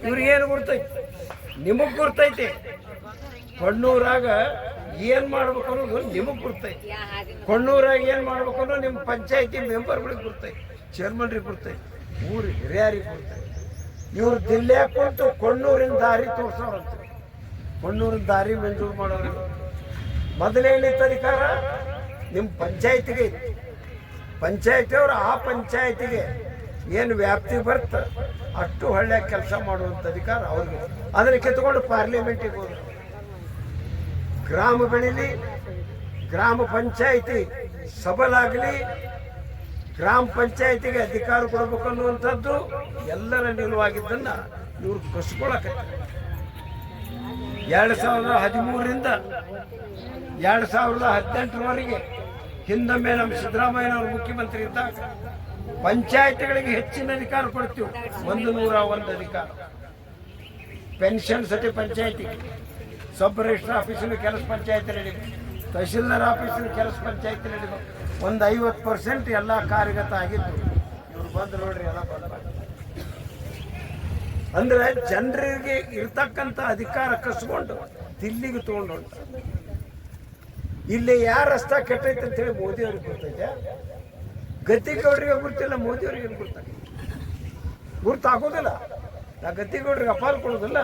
ಇವ್ರಿಗೇನು ಗುರ್ತೈತಿ? ನಿಮಗ್ ಗುರ್ತೈತಿ. ಕೊಣ್ಣೂರಾಗ ಏನ್ ಮಾಡ್ಬೇಕು ಅನ್ನೋದು ನಿಮಗ್ ಗುರ್ತೈತಿ. ಕೊಣ್ಣೂರಾಗ ಏನ್ ಮಾಡ್ಬೇಕು ಅನ್ನೋ ನಿಮ್ಮ ಪಂಚಾಯತಿ ಮೆಂಬರ್ಗಳಿಗೆ ಗುರ್ತೈತಿ, ಚೇರ್ಮನ್ರಿಗೆ ಗುರ್ತೈತಿ, ಊರು ಹಿರಿಯರಿಗೆ ಗುರ್ತೈತಿ. ಇವ್ರು ದಿಲ್ಲೇ ಕುಂತು ಕೊಣ್ಣೂರಿನ ದಾರಿ ತೋರ್ಸೋರಂತ. ಕೊಣ್ಣೂರಿನ ದಾರಿ ಮಂಜೂರು ಮಾಡೋರು. ಮೊದಲೇನಿತ್ತು ಅಧಿಕಾರ ನಿಮ್ಮ ಪಂಚಾಯತಿಗೆ ಇತ್ತು. ಪಂಚಾಯತಿಯವರು ಆ ಪಂಚಾಯತಿಗೆ ಏನು ವ್ಯಾಪ್ತಿ ಬರ್ತ ಅಷ್ಟು ಒಳ್ಳೆ ಕೆಲಸ ಮಾಡುವಂಥ ಅಧಿಕಾರ ಅವ್ರಿಗೆ. ಅದನ್ನು ಕಿತ್ಕೊಂಡು ಪಾರ್ಲಿಮೆಂಟಿಗೆ ಹೋದ್ರು. ಗ್ರಾಮ ಗ್ರಾಮ ಪಂಚಾಯಿತಿ ಸಬಲಾಗಲಿ ಗ್ರಾಮ ಪಂಚಾಯಿತಿಗೆ ಅಧಿಕಾರ ಕೊಡಬೇಕು ಅನ್ನುವಂಥದ್ದು ಎಲ್ಲರ ನಿಲುವಾಗಿದ್ದನ್ನ ಇವ್ರು ಕಸ್ಕೊಳಕ ಎರಡು ಸಾವಿರದ ಹದಿಮೂರರಿಂದ ಎರಡು ಸಾವಿರದ ಹದಿನೆಂಟರವರೆಗೆ ಹಿಂದೊಮ್ಮೆ ನಮ್ಮ ಸಿದ್ದರಾಮಯ್ಯನವರು ಮುಖ್ಯಮಂತ್ರಿ ಇದ್ದಾಗ ಪಂಚಾಯತ್ಗಳಿಗೆ ಹೆಚ್ಚಿನ ಅಧಿಕಾರ ಕೊಡ್ತೀವಿ. ಒಂದು ನೂರ ಒಂದು ಅಧಿಕಾರ. ಪೆನ್ಷನ್ ಸಟಿ ಪಂಚಾಯತಿಗೆ. ಸಬ್ ರಿಜಿಸ್ಟರ್ ಆಫೀಸಿನ ಕೆಲಸ ಪಂಚಾಯತಿ ನಡೀಬೇಕು. ತಹಶೀಲ್ದಾರ್ ಆಫೀಸಿನ ಕೆಲಸ ಪಂಚಾಯತಿ ನಡೀಬೇಕು. ಒಂದು ಐವತ್ತು ಪರ್ಸೆಂಟ್ ಎಲ್ಲ ಕಾರ್ಯಗತ ಆಗಿತ್ತು ಇವ್ರು ಬಂದು ನೋಡ್ರಿ ಎಲ್ಲ ಬಂದ ಅಂದ್ರೆ ಜನರಿಗೆ ಇರ್ತಕ್ಕಂಥ ಅಧಿಕಾರ ಕಸ್ಕೊಂಡು ದಿಲ್ಲಿಗೆ ತಗೊಂಡು ಇಲ್ಲಿ ಯಾರ ರಸ್ತೆ ಕೆಟ್ಟೈತೆ ಅಂತ ಹೇಳಿ ಮೋದಿ ಅವ್ರಿಗೆ ಗೊತ್ತೈತೆ? ಗದ್ದಿಗೌಡರಿಗೆ ಗುರ್ತಿಲ್ಲ ಮೋದಿ ಅವ್ರಿಗೆ ಗುರ್ತಾಗ ಗುರ್ತಾಗೋದಿಲ್ಲ. ನಾ ಗದ್ದಿಗೌಡ್ರಿಗೆ ಅಪಾಲ್ ಕೊಡೋದಿಲ್ಲ.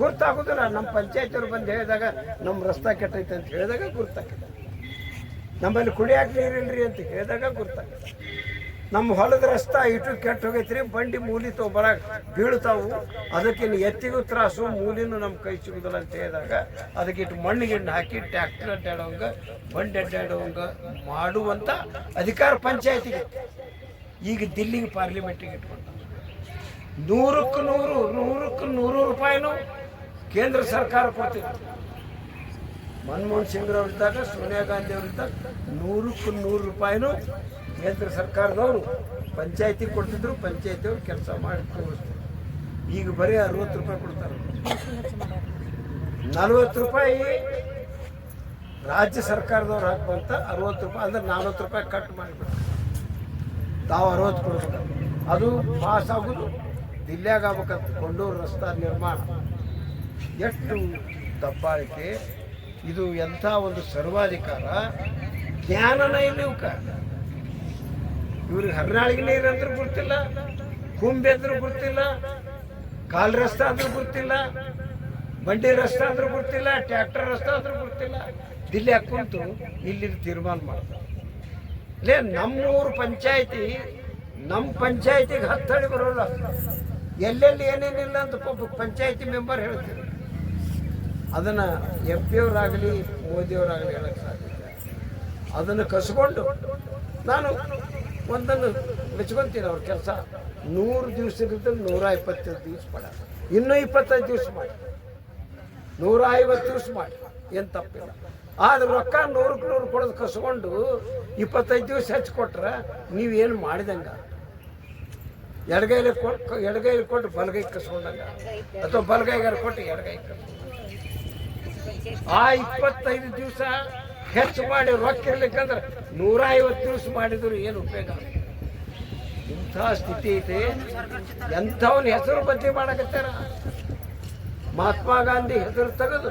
ಗುರ್ತಾಗೋದಿಲ್ಲ. ನಮ್ಮ ಪಂಚಾಯತ್ ಅವ್ರು ಬಂದು ಹೇಳಿದಾಗ ನಮ್ಮ ರಸ್ತೆ ಕೆಟ್ಟೈತೆ ಅಂತ ಹೇಳಿದಾಗ ಗುರ್ತಾಕಿಲ್ಲ ನಮ್ಮಲ್ಲಿ ಕುಡಿಯಾಕ ನೀರಿಲ್ರಿ ಅಂತ ಹೇಳಿದಾಗ ಗುರ್ತಾಕಿಲ್ಲ ನಮ್ಮ ಹೊಲದ ರಸ್ತೆ ಇಟ್ಟು ಕೆಟ್ಟ ಹೋಗೈತ್ರಿ, ಬಂಡಿ ಮೂಲಿ ತೊಗೊಬರಾಗ ಬೀಳ್ತಾವು. ಅದಕ್ಕಿನ್ನು ಎತ್ತಿಗೂ ತ್ರಾಸು, ಮೂಲಿನೂ ನಮ್ಮ ಕೈ ಸಿಗುದಿಲ್ಲ ಅಂತ ಹೇಳಿದಾಗ ಅದಕ್ಕೆ ಇಟ್ಟು ಮಣ್ಣು ಗಿಣ್ಣು ಹಾಕಿ ಟ್ಯಾಕ್ಟರ್ ಅಡ್ಡಾಡೋಂಗ ಬಂಡಿ ಅಡ್ಡಾಡೋಂಗ ಮಾಡುವಂತ ಅಧಿಕಾರ ಪಂಚಾಯತಿಗೆ. ಈಗ ದಿಲ್ಲಿಗೆ ಪಾರ್ಲಿಮೆಂಟಿಗೆ ಇಟ್ಕೊಂಡ ನೂರಕ್ಕೆ ನೂರು ನೂರಕ್ಕೆ ನೂರು ರೂಪಾಯಿನೂ ಕೇಂದ್ರ ಸರ್ಕಾರ ಕೊಡ್ತಿತ್ತು ಮನಮೋಹನ್ ಸಿಂಗ್ರವ್ರಿದ್ದಾಗ, ಸೋನಿಯಾ ಗಾಂಧಿ ಅವರಿದ್ದಾಗ ನೂರಕ್ಕೆ ನೂರು ರೂಪಾಯಿನೂ ಕೇಂದ್ರ ಸರ್ಕಾರದವರು ಪಂಚಾಯತಿ ಕೊಡ್ತಿದ್ರು, ಪಂಚಾಯತಿಯವ್ರು ಕೆಲಸ ಮಾಡಿ ಈಗ ಬರೀ ಅರವತ್ತು ರೂಪಾಯಿ ಕೊಡ್ತಾರೆ. ನಲ್ವತ್ತು ರೂಪಾಯಿ ರಾಜ್ಯ ಸರ್ಕಾರದವ್ರು ಹಾಕುವಂಥ ಅರವತ್ತು ರೂಪಾಯಿ ಅಂದ್ರೆ ನಾಲ್ವತ್ತು ರೂಪಾಯಿ ಕಟ್ ಮಾಡಿಬಿಡ್ತಾರೆ. ತಾವು ಅರವತ್ತು ಕೊಡ್ಬೇಕು ಅದು ಪಾಸ್ ಆಗೋದು, ದಿಲ್ಲಿಯಾಗ ಆಗ್ಬೇಕಂತ ಕೊಂಡೂರು ರಸ್ತಾ ನಿರ್ಮಾಣ. ಎಷ್ಟು ದಬ್ಬಾಳಿಕೆ. ಇದು ಎಂಥ ಒಂದು ಸರ್ವಾಧಿಕಾರ. ಜ್ಞಾನನ ಇಲ್ಲ ಇವಕ್ಕ ಇವ್ರಿಗೆ ಹರ್ನಾಳಿಗೆ ನೀರು ಅಂದ್ರೂ ಗೊತ್ತಿಲ್ಲ ಕುಂಬೆ ಅಂದ್ರೂ ಗೊತ್ತಿಲ್ಲ ಕಾಲ್ ರಸ್ತೆ ಅಂದ್ರೂ ಗೊತ್ತಿಲ್ಲ ಬಂಡಿ ರಸ್ತೆ ಅಂದ್ರೂ ಗೊತ್ತಿಲ್ಲ ಟ್ರ್ಯಾಕ್ಟರ್ ರಸ್ತೆ ಅಂದ್ರೂ ಗೊತ್ತಿಲ್ಲ ದಿಲ್ಲಿ ಕುಂತು? ಇಲ್ಲಿ ತೀರ್ಮಾನ ಮಾಡ್ತಾರೆ. ಲೇ, ನಮ್ಮೂರು ಪಂಚಾಯತಿ ನಮ್ಮ ಪಂಚಾಯತಿಗೆ ಹತ್ತಳಿ ಬರೋಲ್ಲ. ಎಲ್ಲೆಲ್ಲಿ ಏನೇನಿಲ್ಲ ಅಂತ ಪಂಚಾಯತಿ ಮೆಂಬರ್ ಹೇಳ್ತೀವಿ. ಅದನ್ನು ಎಂ ಪಿ ಅವರಾಗಲಿ, ಮೋದಿಯವರಾಗಲಿ ಹೇಳಕ್ಕೆ ಸಾಧ್ಯ ಅದನ್ನು ಕಸ್ಕೊಂಡು ನಾನು ಒಂದನ್ನು ಮೆಚ್ಕೊಂತೀನಿ ಅವ್ರ ಕೆಲಸ? ನೂರು ದಿವಸದಿಂದ ನೂರ ಇಪ್ಪತ್ತೈದು ದಿವಸ ಮಾಡ. ಇನ್ನೂ ಇಪ್ಪತ್ತೈದು ದಿವಸ ಮಾಡಿ. ನೂರ ಐವತ್ತು ದಿವಸ ಮಾಡಿ. ಏನು ತಪ್ಪಿಲ್ಲ. ಆದ್ರೆ ರೊಕ್ಕ ನೂರಕ್ಕೆ ನೂರು ಕೊಡೋದು ಕಸ್ಕೊಂಡು ಇಪ್ಪತ್ತೈದು ದಿವಸ ಹೆಚ್ಚು ಕೊಟ್ರೆ ನೀವೇನು ಮಾಡಿದಂಗ? ಎಡಗೈಲಿ ಕೊಟ್ಟು ಎಡಗೈಲಿ ಕೊಟ್ಟು ಬಲಗೈ ಕಸ್ಕೊಂಡಂಗ? ಅಥವಾ ಬಲಗೈಗಾರ ಕೊಟ್ಟು ಎಡಗೈ ಕಸ್ಕೊಂಡ ಆ ಇಪ್ಪತ್ತೈದು ದಿವಸ ಹೆಚ್ಚು ಮಾಡಿ ರೊಕ್ಕ ಇರ್ಲಿಕ್ಕಂದ್ರೆ ನೂರ ಐವತ್ತು ದಿವಸ ಮಾಡಿದ್ರು ಏನು ಉಪಯೋಗ ಇಂಥ ಸ್ಥಿತಿ ಐತೆ. ಎಂಥವನ್ನ ಹೆಸರು ಬದಲಿ ಮಾಡಕತ್ತಾರ? ಮಹಾತ್ಮ ಗಾಂಧಿ ಹೆಸರು ತೆಗೆದು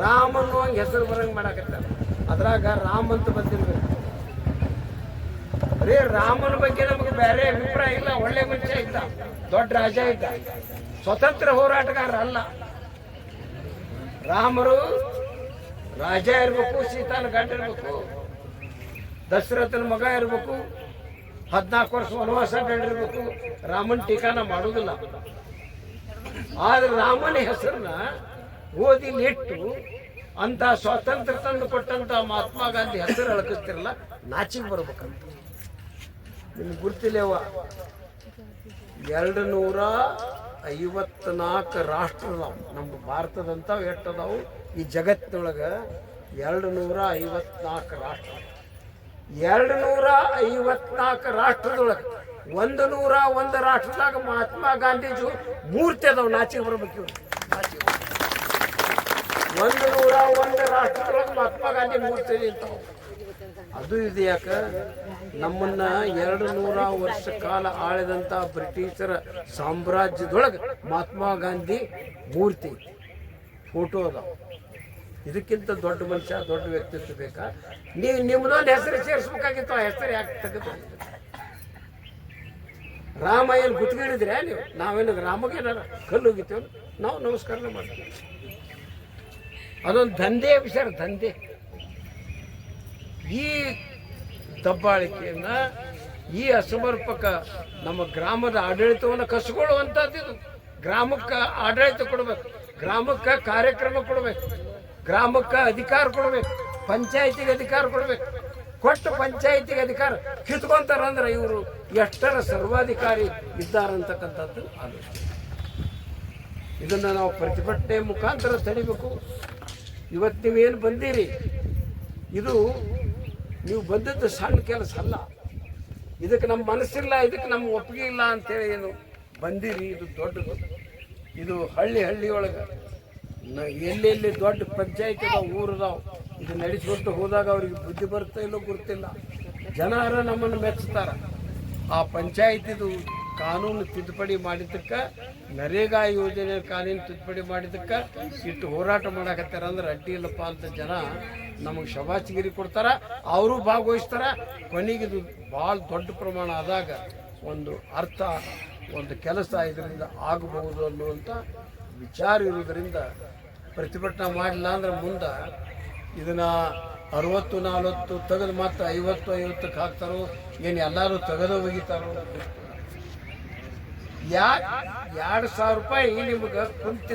ರಾಮ್ ಅನ್ನುವಂಗೆ ಹೆಸರು ಬರಂಗ್ ಮಾಡಕತ್ತಾರ. ಅದ್ರಾಗ ರಾಮ್ ಅಂತ ಬಂದಿರ್ಬೇಕು. ಬರೀ ರಾಮನ ಬಗ್ಗೆ ನಮಗೆ ಬೇರೆ ಅಭಿಪ್ರಾಯ ಇಲ್ಲ, ಒಳ್ಳೆ ಮನುಷ್ಯ ಇದ್ದ ದೊಡ್ಡ ರಾಜ ಇದ್ದ ಸ್ವತಂತ್ರ ಹೋರಾಟಗಾರ ಅಲ್ಲ ರಾಮರು ರಾಜ ಇರ್ಬೇಕು, ಸೀತಾನ ಗಂಡ ಇರ್ಬೇಕು, ದಶರಥನ ಮಗ ಇರ್ಬೇಕು, ಹದಿನಾಲ್ಕು ವರ್ಷ ವನವಾಸ ಅಡ್ಡಾಡಿರ್ಬೇಕು ರಾಮನ್ ಟೀಕಾನ ಮಾಡುವುದಿಲ್ಲ ಆದ್ರೆ ರಾಮನ ಹೆಸರನ್ನ ಓದಿ ನೆಟ್ಟು ಅಂತ ಸ್ವಾತಂತ್ರ್ಯ ತಂದು ಕೊಟ್ಟಂತ ಮಹಾತ್ಮ ಗಾಂಧಿ ಹೆಸರು ಅಳಕಿಸ್ತಿರಲ್ಲ ನಾಚಿಗೆ ಬರ್ಬೇಕಂತ. ನಿಮ್ಗೆ ಗುರ್ತಿಲ್ಲವ ಎರಡು ನೂರ ಐವತ್ನಾಲ್ಕು ರಾಷ್ಟ್ರದಾವು. ನಮ್ಮ ಭಾರತದಂಥವು ಎಷ್ಟು ಅದಾವು ಈ ಜಗತ್ತಿನೊಳಗೆ ಎರಡು ನೂರ ಐವತ್ನಾಲ್ಕು ರಾಷ್ಟ್ರ. ಎರಡು ನೂರ ಐವತ್ನಾಲ್ಕು ರಾಷ್ಟ್ರದೊಳಗೆ ಒಂದು ನೂರ ಒಂದು ರಾಷ್ಟ್ರದಾಗ ಮಹಾತ್ಮ ಗಾಂಧೀಜಿ ಮೂರ್ತಿ ಅದಾವ ನಾಚಿಗೆ ಬರ್ಬೇಕು ಒಂದು ನೂರ ಒಂದು ರಾಷ್ಟ್ರದೊಳಗೆ ಮಹಾತ್ಮ ಗಾಂಧಿ ಮೂರ್ತಿ ನಿಂತಾವ ಅದು ಇದು ಯಾಕ? ನಮ್ಮನ್ನ ಎರಡು ನೂರ ವರ್ಷ ಕಾಲ ಆಳಿದಂತ ಬ್ರಿಟಿಷರ ಸಾಮ್ರಾಜ್ಯದೊಳಗೆ ಮಹಾತ್ಮ ಗಾಂಧಿ ಮೂರ್ತಿ. ಫೋಟೋ ಅದಾವ. ಇದಕ್ಕಿಂತ ದೊಡ್ಡ ಮನುಷ್ಯ, ದೊಡ್ಡ ವ್ಯಕ್ತಿತ್ವ ಬೇಕಾ? ನೀವು ನಿಮ್ಮದೊಂದು ಹೆಸರು ಸೇರಿಸ್ಬೇಕಾಗಿತ್ತು, ಆ ಹೆಸರು ಯಾಕೆ ತೆಗೆದು ರಾಮ ಏನು ಗುತ್ಗಿಡಿದ್ರೆ ನೀವು? ನಾವೇನು ರಾಮಗೆ ಕಲ್ಲು ಹೋಗಿತ್ತೇವೆ ನಾವು ನಮಸ್ಕಾರ ಮಾಡ್ತೀವಿ. ಅದೊಂದು ದಂಧೆ ವಿಚಾರ, ದಂಧೆ. ಈ ದಬ್ಬಾಳಿಕೆಯನ್ನ, ಈ ಅಸಮರ್ಪಕ ನಮ್ಮ ಗ್ರಾಮದ ಆಡಳಿತವನ್ನು ಕಸ್ಕೊಳ್ಳುವಂಥದ್ದು ಗ್ರಾಮಕ್ಕೆ ಆಡಳಿತ ಕೊಡ್ಬೇಕು, ಗ್ರಾಮಕ್ಕೆ ಕಾರ್ಯಕ್ರಮ ಕೊಡ್ಬೇಕು, ಗ್ರಾಮಕ್ಕೆ ಅಧಿಕಾರ ಕೊಡ್ಬೇಕು, ಪಂಚಾಯತಿಗೆ ಅಧಿಕಾರ ಕೊಡ್ಬೇಕು. ಕೊಟ್ಟು ಪಂಚಾಯತಿಗೆ ಅಧಿಕಾರ ಕಿತ್ಕೊಂತಾರಂದ್ರೆ ಇವರು ಎಷ್ಟರ ಸರ್ವಾಧಿಕಾರಿ ಇದ್ದಾರಂತಕ್ಕಂಥದ್ದು ಆಲೋಚನೆ. ಇದನ್ನು ನಾವು ಪ್ರತಿಭಟನೆ ಮುಖಾಂತರ ತಡಿಬೇಕು. ಇವತ್ತು ನೀವೇನು ಬಂದೀರಿ? ಇದು ನೀವು ಬಂದದ್ದು ಸಣ್ಣ ಕೆಲಸ ಅಲ್ಲ. ಇದಕ್ಕೆ ನಮ್ಮ ಮನಸ್ಸಿಲ್ಲ, ಇದಕ್ಕೆ ನಮ್ಮ ಒಪ್ಪಿಗೆ ಇಲ್ಲ ಅಂತೇಳಿ ಏನು ಬಂದಿರಿ, ಇದು ದೊಡ್ಡದು. ಇದು ಹಳ್ಳಿ ಹಳ್ಳಿಯೊಳಗೆ. ಎಲ್ಲೆಲ್ಲಿ ದೊಡ್ಡ ಪಂಚಾಯತ್ ಅದಾವ ಊರದಾವೆ ಇದು ನಡೆಸಿಕೊಟ್ಟು ಹೋದಾಗ ಅವ್ರಿಗೆ ಬುದ್ಧಿ ಬರ್ತಾ ಇಲ್ಲೋ ಗೊತ್ತಿಲ್ಲ. ಜನರ ನಮ್ಮನ್ನು ಮೆಚ್ಚುತ್ತಾರ ಆ ಪಂಚಾಯತಿದು ಕಾನೂನು ತಿದ್ದುಪಡಿ ಮಾಡಿದ್ದಕ್ಕೆ, ನರೇಗಾ ಯೋಜನೆ ಕಾನೂನು ತಿದ್ದುಪಡಿ ಮಾಡಿದ್ದಕ್ಕೆ ಇಟ್ಟು ಹೋರಾಟ ಮಾಡಕತ್ತಾರ ಅಂದ್ರೆ ಅಡ್ಡಿ ಇಲ್ಲಪ್ಪ ಅಂತ ಜನ ನಮಗೆ ಶಬಾಚಿಗಿರಿ ಕೊಡ್ತಾರೆ, ಅವರು ಭಾಗವಹಿಸ್ತಾರೆ. ಕೊನೆಗೆ ಇದು ಭಾಳ ದೊಡ್ಡ ಪ್ರಮಾಣ ಆದಾಗ ಒಂದು ಅರ್ಥ, ಒಂದು ಕೆಲಸ ಇದರಿಂದ ಆಗಬಹುದು ಅನ್ನುವಂಥ ವಿಚಾರ ಇರುವುದರಿಂದ ಪ್ರತಿಭಟನೆ ಮಾಡಲಿಲ್ಲ ಅಂದ್ರೆ ಮುಂದೆ ಇದನ್ನ ಅರವತ್ತು, ನಲ್ವತ್ತು, ತೆಗೆದು ಮಾತ್ರ ಐವತ್ತು ಐವತ್ತಕ್ಕೆ ಹಾಕ್ತಾರೋ, ಏನು ಎಲ್ಲರೂ ತೆಗೆದು ಒಗಿತಾರೋ. ಯಾ, ಎರಡು ಸಾವಿರ ರೂಪಾಯಿ ನಿಮ್ಗೆ ಕುಂತು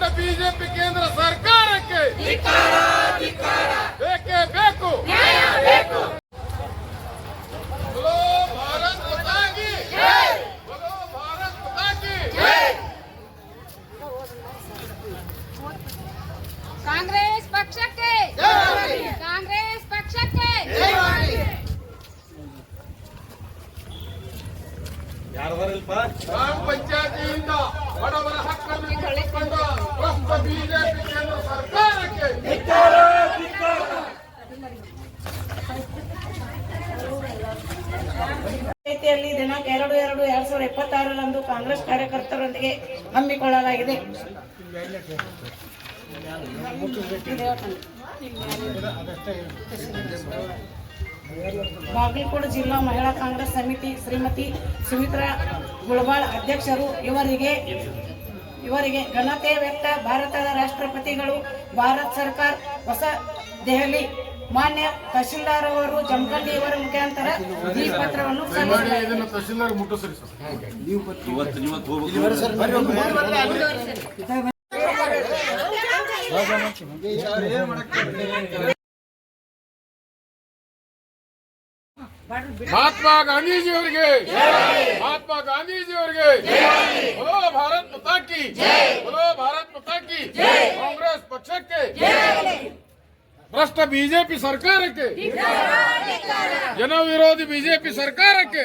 ಕಸಿದುಕೊಂಡ ಬಿಜೆಪಿ ಕೇಂದ್ರ ಸರ್ಕಾರಕ್ಕೆ ಬಾಗಲಕೋಟೆ ಜಿಲ್ಲಾ ಮಹಿಳಾ ಕಾಂಗ್ರೆಸ್ ಸಮಿತಿ ಶ್ರೀಮತಿ ಸುಮಿತ್ರಾ ಗುಳಬಾಳ್ ಅಧ್ಯಕ್ಷರು. ಇವರಿಗೆ ಇವರಿಗೆ ಘನತೆ ವ್ಯಕ್ತ ಭಾರತದ ರಾಷ್ಟ್ರಪತಿಗಳು, ಭಾರತ ಸರ್ಕಾರ, ಹೊಸ ದೆಹಲಿ ಮಾನ್ಯ ತಹಶೀಲ್ದಾರ್ ಅವರು, ಜಮಖಂಡಿ ಅವರ ಮುಖಾಂತರ ಈ ಪತ್ರವನ್ನು ಮಹಾತ್ಮ ಗಾಂಧೀಜಿ ಅವರಿಗೆ ಮಹಾತ್ಮ ಗಾಂಧೀಜಿ ಅವರಿಗೆ ಬಲೋ ಭಾರತ್ ಮತಾಕಿ ಬಲೋ ಭಾರತ್ ಮತಾಕಿ ಕಾಂಗ್ರೆಸ್ ಪಕ್ಷಕ್ಕೆ ಭ್ರಷ್ಟ ಬಿಜೆಪಿ ಸರ್ಕಾರಕ್ಕೆ ಜನ ವಿರೋಧಿ ಬಿಜೆಪಿ ಸರ್ಕಾರಕ್ಕೆ.